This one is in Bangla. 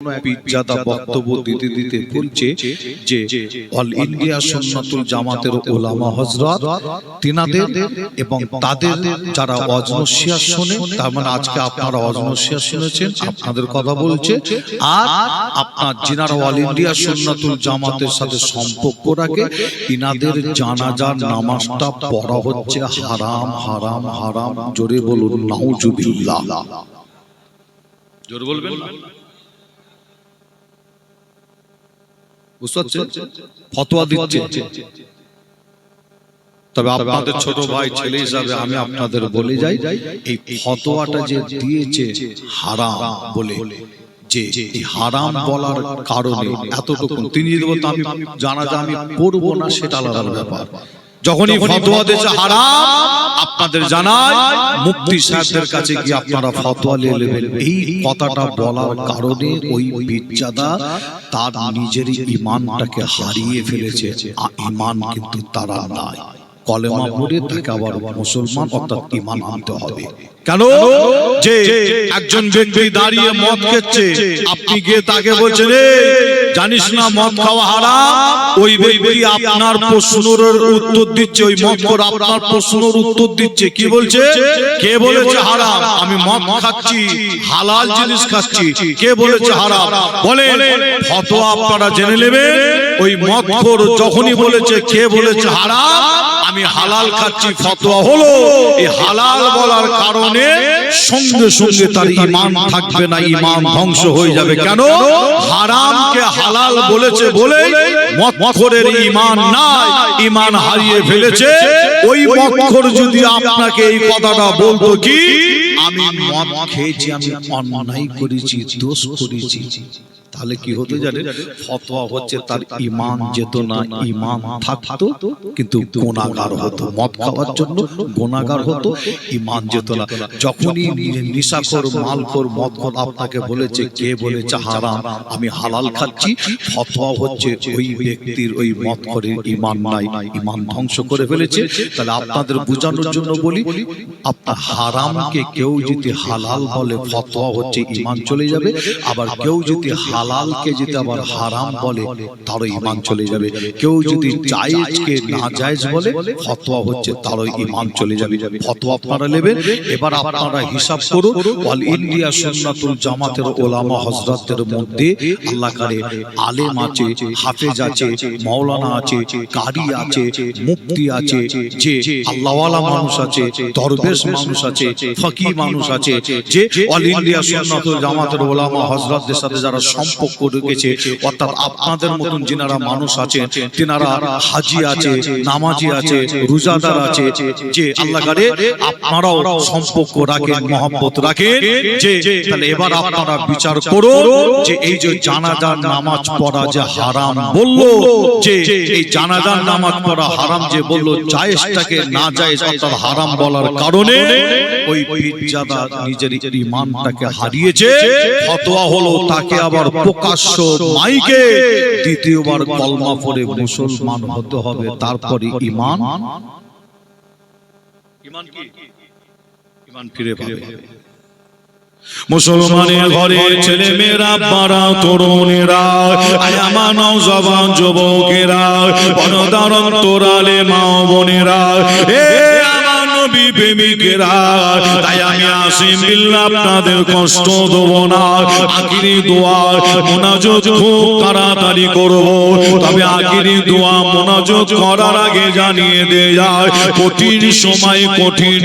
পিজ্জাদা বক্তব্য দিতে দিতে বলছে যে অল ইন্ডিয়া সুন্নাতুল জামাতের ওলামা হযরত তিনাদের এবং তাদের যারা অজনসিয়া শুনে তার মানে আজকে আপনারা অজনসিয়া শুনেছেন আপনাদের কথা বলছে আর আপনার যিনারা অল ইন্ডিয়া সুন্নাতুল জামাতের সাথে সম্পর্ক রাখে তিনাদের জানাজার নামাজটা পড়া হচ্ছে হারাম হারাম হারাম জোরে বলুন নাউজুবিল্লাহ। জোরে বলবেন? বুঝতে পারছেন? ফতোয়া দিচ্ছে তবে আপনাদের ছোট ভাই ছেলে হিসাবে আমি আপনাদের বলে যাই এই ফতোয়াটা যে দিয়েছে হারাম বলে যে হারাম বলার কারণে এতটুকু তিনি যদি বলতো আমি জানা যে আমি পড়ব না সেটা আলাদা ব্যাপার। যখনই ফতোয়া দিয়েছে হারাম আপনাদের জানাই মুফতি সাহেবদের কাছে গিয়ে আপনারা ফতোয়া নিয়ে নেবেন। এই কথাটা বলার কারণে ওই বিজ্জাদা তার নিজেরই ইমানটাকে হারিয়ে ফেলেছে। ইমান কিন্তু তারা নাই। কলেমা পড়ে তাকে আবার মুসলমান অর্থাৎ ইমান আনতে হবে। কেন? যে একজন ব্যক্তি দাঁড়িয়ে মদ খেচ্ছে আপনি গিয়ে তাকে বলছেন "এই, জানিস না মদ খাওয়া হারাম? ওই ব্যক্তি আপনার প্রশ্নের উত্তর দিচ্ছে ওই মদ খোর আপনার প্রশ্নের উত্তর দিচ্ছে। কি বলছে? কে বলেছে? হারাম? আমি মদ খাচ্ছি হালাল জিনিস খাচ্ছি। কে বলেছে হারাম? বলে ফটো আপনারা জেনে নেবেন। ওই মদ যখনই বলেছে কে বলেছে হারাম আমি হালাল খাচ্ছি ফতোয়া হলো। এই হালাল বলার কারণে সঙ্গে সঙ্গে তার ইমান থাকবে না ইমান ধ্বংস হয়ে যাবে। কেন? হারামকে হালাল বলেছে বলে মক্খরের ইমান নাই ইমান হারিয়ে ফেলেছে। ওই মক্খর যদি আপনাকে এই কথাটা বলতো কি আমি মদ খেয়েছি আমি অন্যায় করেছি দোষ করেছি। তাহলে কি হতে জানে? ফতোয়া হচ্ছে তার ইমান যেত না ইমান থাকতো, কিন্তু গোনাগার হতো। মদ খাওয়ার জন্য গোনাগার হতো ইমান যেত না যখনই নিশাখোর মালখোর মদখোর আপনাকে বলেছে, কে বলেছে হারাম, আমি হালাল খাচ্ছি, ফতোয়া হচ্ছে ওই ব্যক্তির ওই মদখোরের ইমান নাই ইমান ধ্বংস করে ফেলেছে। তাহলে আপনাদের বোঝানোর জন্য বলি, আপনার হারামকে কেউ যদি হালাল বলে, ফতোয়া হচ্ছে ইমান চলে যাবে। আবার কেউ যদি হালালকে যদি আবার হারাম বলে তারও ইমান চলে যাবে। কেউ যদি জায়েজকে না জায়েজ বলে ফতোয়া হচ্ছে তারও ইমান চলে যাবে। ফতোয়া আপনারা নেবেন। এবার আপনারা হিসাব করুন। অল ইন্ডিয়া সুন্নাতুল জামাতের ওলামা হযরতদের মধ্যে আল্লাহ কারে আলেম আছে হাফেজ আছে মাওলানা আছে কারি আছে মুফতি আছে যে আল্লাহওয়ালা মানুষ আছে দরবেশ মানুষ আছে ফকি মানুষ আছে যে অল ইন্ডিয়া সুন্নাতুল জামাতের ওলামা হযরতদের সাথে যারা সম্পর্ক রেখেছে অর্থাৎ আপনাদের মতন যিনারা মানুষ আছেন, তিনারা হাজি আছে, নামাজি আছে, রোজাদার আছে, যে আল্লাহ কারে আপনারাও সম্পর্ক রাখেন, মহব্বত রাখেন, যে তাহলে এবার আপনারা বিচার করুন যে এই যে জানাজার নামাজ পড়া যে হারাম যে এই জানাজার নামাজ পড়া হারাম যে বলল, জায়েজটাকে না জায়েজ অর্থাৎ হারাম বলার কারণে ওই নিজের ইমানটাকে হারিয়েছে, ফতোয়া হলো তাকে আবার প্রকাশ্য মাইকে দ্বিতীয়বার কলমা পড়ে মুসলমান হতে হবে তারপরে ইমান ইমান কি? ইমান ফিরে পাবে। মুসলমানের ঘরের ছেলে মেয়েরা পাড়া তরুণেরা আমার নওজবান যুবকেরা বনদারণ তোরালে মা বোনেরা এ নবী প্রেমিকেরা, তাই আমি আপনাদের কষ্ট দেব না। আখিরি মোনাজত খুব তাড়াতাড়ি করব। তবে আখিরি দোয়া মোনাজত করার আগে জানিয়ে দেয় কঠিন সময় কঠিন